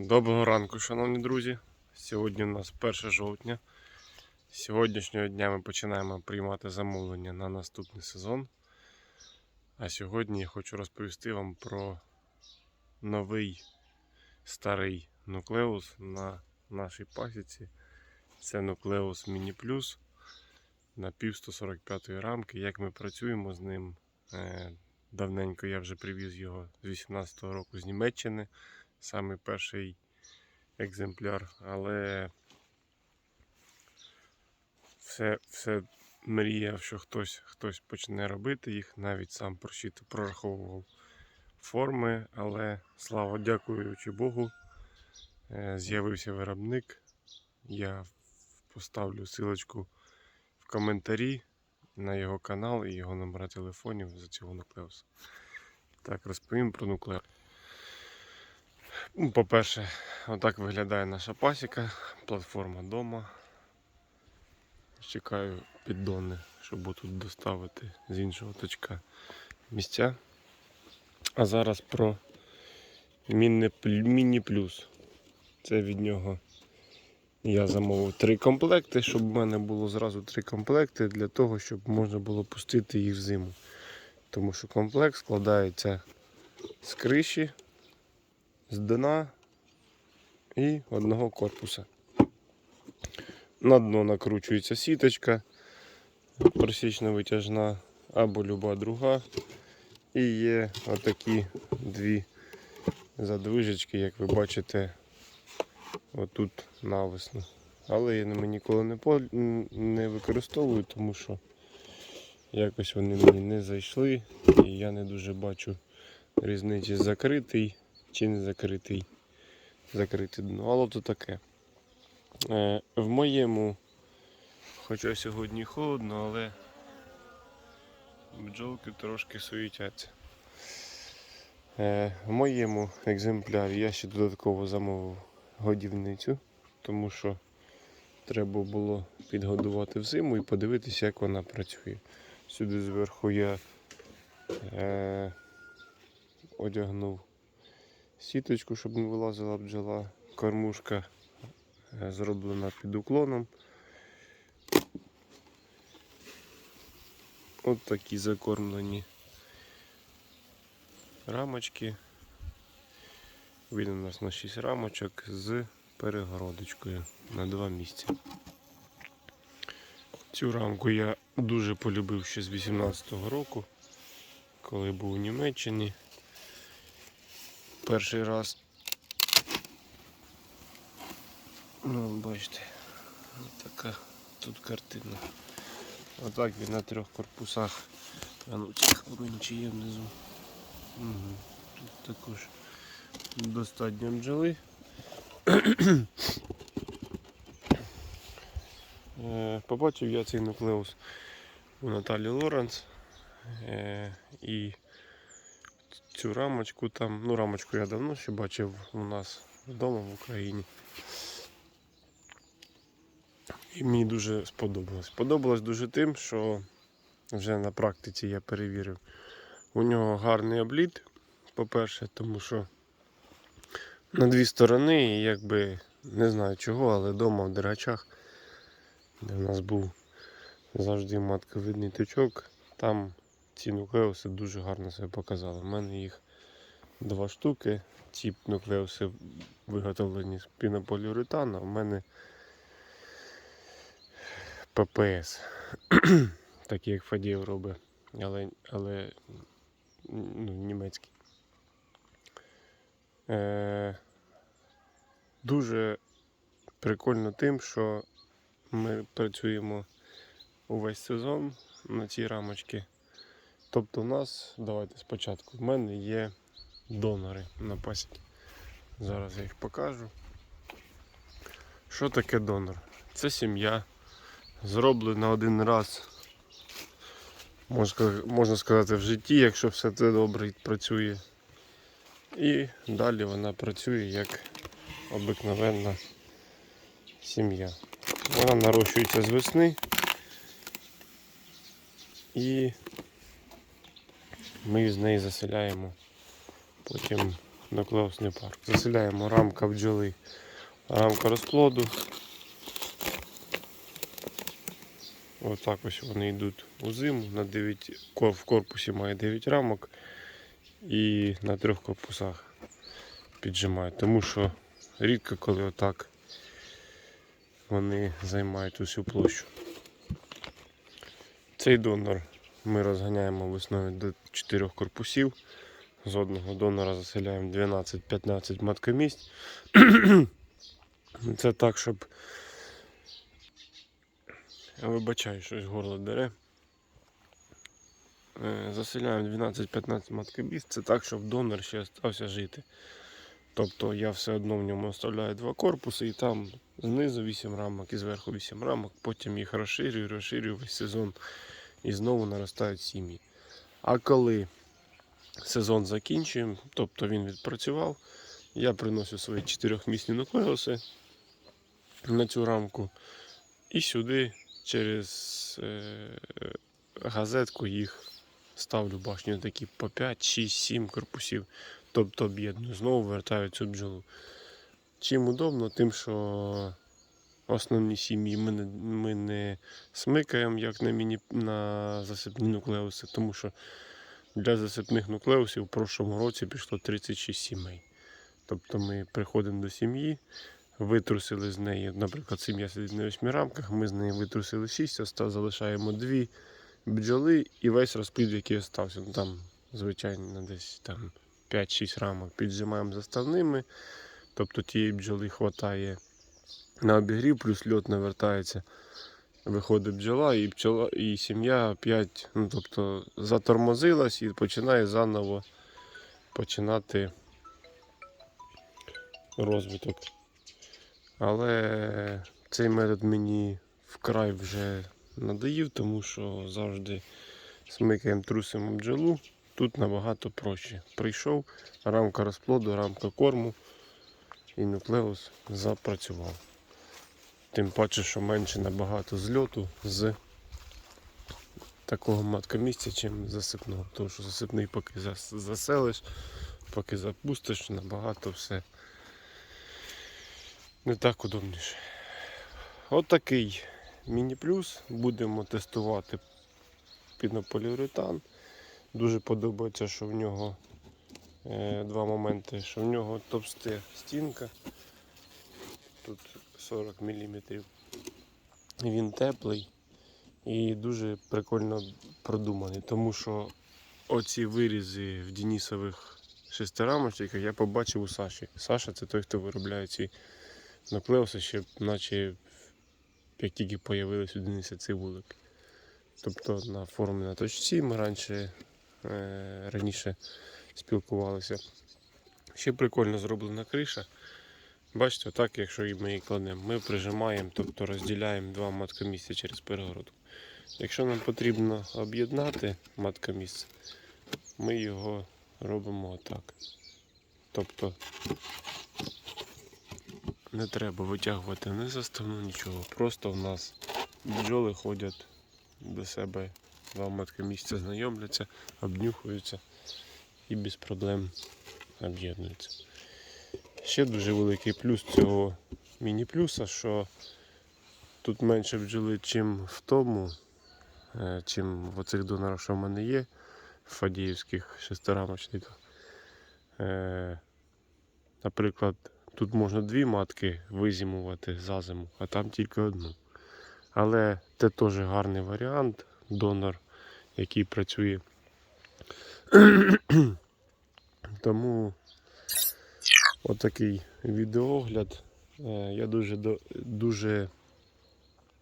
Доброго ранку, шановні друзі. Сьогодні у нас 1 жовтня. З сьогоднішнього дня ми починаємо приймати замовлення на наступний сезон. А сьогодні я хочу розповісти вам про новий старий нуклеус на нашій пасіці. Це нуклеус Mini Plus на пів 145 рамки. Як ми працюємо з ним. Е, Давненько я вже привіз його з 18-го року з Німеччини. Саме перший екземпляр, але все, все мріяв, що хтось, хтось почне робити їх, навіть сам просчит прораховував форми, але слава дякуючи Богу, е, з'явився виробник. Я поставлю силочку в коментарі на його канал і його номера телефонів за цього нуклеуса. Так, розповім про нуклеус. Ну, По-перше, отак виглядає наша пасіка, платформа вдома. Чекаю піддони, щоб тут доставити з іншого точка місця. А зараз про Міні Плюс. Це від нього я замовив три комплекти, щоб в мене було зразу три комплекти для того, щоб можна було пустити їх в зиму. Тому що комплект складається з криші з дна і одного корпуса. На дно накручується сіточка, просічно витяжна або люба друга. І є отакі дві задвижечки, як ви бачите, отут навесно. Але я ними ніколи не, по... не використовую, тому що якось вони мені не зайшли і я не дуже бачу різниці закритий чи не закритий. Закритий дно. Але то таке. Е, в моєму, хоча сьогодні холодно, але бджолки трошки суетяться. Е, в моєму екземплярі я ще додатково замовив годівницю, тому що треба було підгодувати взиму і подивитися, як вона працює. Сюди зверху я е, одягнув сіточку, щоб не вилазила бджола. Кормушка е, зроблена під уклоном. От такі закормлені рамочки. Він у нас на 6 рамочок з перегородочкою на два місця. Цю рамку я дуже полюбив ще з 18-го року, коли був у Німеччині перший раз. Ну, бачите, така тут картина. Отак він на трьох корпусах. А ну цих чи є внизу. Угу. Тут також достатньо бджоли. Е, Побачив я цей нуклеус у Наталі Лоренс. Е, І цю рамочку там, ну рамочку я давно ще бачив у нас вдома в Україні. І мені дуже сподобалось. Сподобалось дуже тим, що вже на практиці я перевірив. У нього гарний обліт, по-перше, тому що на дві сторони, якби не знаю чого, але вдома в дерачах, де в нас був завжди матковидний точок, там ці нуклеуси дуже гарно себе показали. У мене їх два штуки. Ці нуклеуси виготовлені з пінополіуретану, а в мене ППС. Такі як Фадієв робить, але але ну, німецький. Е, Дуже прикольно тим, що ми працюємо увесь сезон на цій рамочці. Тобто у нас, давайте спочатку, в мене є донори на пасіки. Зараз я їх покажу. Що таке донор? Це сім'я, зроблена один раз, можна, сказати, в житті, якщо все це добре працює. І далі вона працює як обикновенна сім'я. Вона нарощується з весни і ми з неї заселяємо потім нуклеусний парк. Заселяємо рамка бджоли, рамка розплоду. Отак ось вони йдуть у зиму. На 9, в корпусі має 9 рамок і на трьох корпусах піджимають. Тому що рідко коли отак вони займають усю площу. Цей донор ми розганяємо весною до 4 корпусів. З одного донора заселяємо 12-15 маткомість. Це так, щоб. Вибачаю, щось горло дере. Е, Заселяємо 12-15 маткомість. Це так, щоб донор ще залишився жити. Тобто я все одно в ньому оставляю два корпуси і там знизу 8 рамок і зверху 8 рамок, потім їх розширюю, розширюю весь сезон і знову наростають сім'ї. А коли сезон закінчуємо, тобто він відпрацював, я приношу свої чотирьохмісні нуклеуси на цю рамку і сюди через е, газетку їх ставлю башню такі по 5, 6, 7 корпусів. Тобто об'єдную, знову вертаю цю бджолу. Чим удобно, тим, що основні сім'ї ми не, ми не смикаємо, як на, міні, на засипні нуклеуси, тому що для засипних нуклеусів в прошлому році пішло 36 сімей. Тобто ми приходимо до сім'ї, витрусили з неї, наприклад, сім'я сидить на 8 рамках, ми з неї витрусили 6, оста- залишаємо 2 бджоли і весь розплід, який остався. Ну, там, звичайно, десь там 5-6 рамок піджимаємо заставними. Тобто тієї бджоли хватає на обігрів, плюс льот навертається. Виходить бджола, і бджола, і сім'я опять, ну, тобто, затормозилась і починає заново починати розвиток. Але цей метод мені вкрай вже надоїв, тому що завжди смикаємо, трусимо бджолу. Тут набагато проще. Прийшов, рамка розплоду, рамка корму і нуклеус запрацював. Тим паче, що менше набагато зльоту з такого маткомісця, чим засипного. Тому що засипний поки заселиш, поки запустиш, набагато все не так удобніше. От міні-плюс. Будемо тестувати пінополіуретан. Дуже подобається, що в нього е, два моменти, що в нього товста стінка. Тут 40 мм. Він теплий і дуже прикольно продуманий, тому що оці вирізи в Денісових шестирамочниках я побачив у Саші. Саша це той, хто виробляє ці нуклеуси, ще наче як тільки появились у Дениса цибулик. Тобто на форумі на точці ми раніше, е, раніше спілкувалися. Ще прикольно зроблена криша. Бачите, отак, якщо ми її кладемо, ми прижимаємо, тобто розділяємо два маткомісця через перегородку. Якщо нам потрібно об'єднати маткомісце, ми його робимо отак. Тобто не треба витягувати ні заставну, нічого. Просто в нас бджоли ходять до себе, два маткомісця знайомляться, обнюхуються і без проблем об'єднуються. Ще дуже великий плюс цього міні-плюса, що тут менше бджоли, чим в тому, е, чим в оцих донорах, що в мене є, в фадіївських шестирамочниках. Е, Наприклад, тут можна дві матки визимувати за зиму, а там тільки одну. Але це теж гарний варіант, донор, який працює. Тому отакий відеоогляд. Е, Я дуже, дуже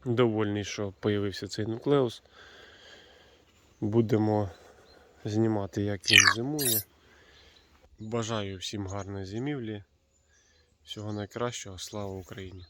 довольний, що з'явився цей нуклеус. Будемо знімати, як він зимує. Бажаю всім гарної зимівлі. Всього найкращого. Слава Україні!